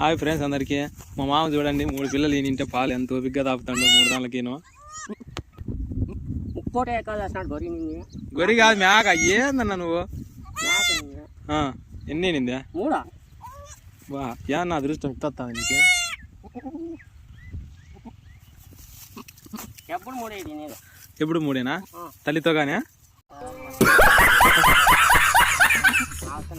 Hi friends అందరికీ. మా మామ చూడండి మూడు పిల్లలు ఈయనింటే పాలు ఎంత ఓపిగ్గా తాపుతాడు మూడు ఏకాదశి గొరి కాదు మేక ఏందన్నా నువ్వు? ఎన్ని నిందా మూడా? వా యా నా అదృష్టం ఇస్తా నీకు? ఎప్పుడు ఎప్పుడు మూడేనా. తల్లితో కానీ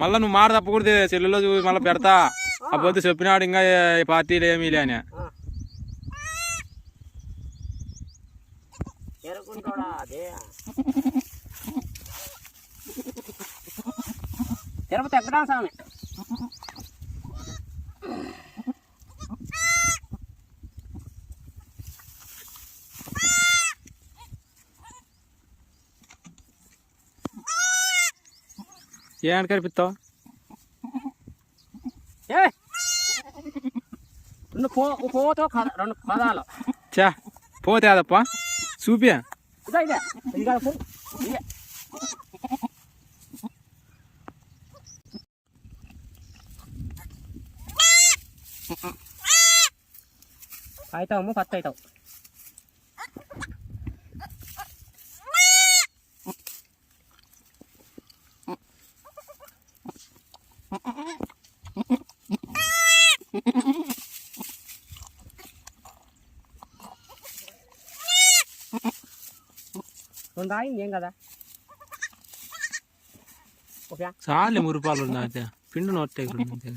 మళ్ళీ నువ్వు మాట తప్పకూడదు చెల్లులో చూసి మళ్ళీ పెడతా. ఆ చెప్పినాడు ఇంకా పార్టీలు ఏమీ లే అని. తిరుపతి ఎక్కడా స్వామి. ఏ కనిపిస్తావు? ఏ రెండు పో పోతో రెండు పదాలు. చా పోతే అదప్ప చూపి ఇదే ఇదే. ఇది కాదు పో. ఇదే. అవుతావు కొత్త అవుతావు. రెండు ఆగింది ఏం కదా ఓకే చాలే మురుపాలు అయితే పిండి నొట్టే ఇక్కడ ఉంది.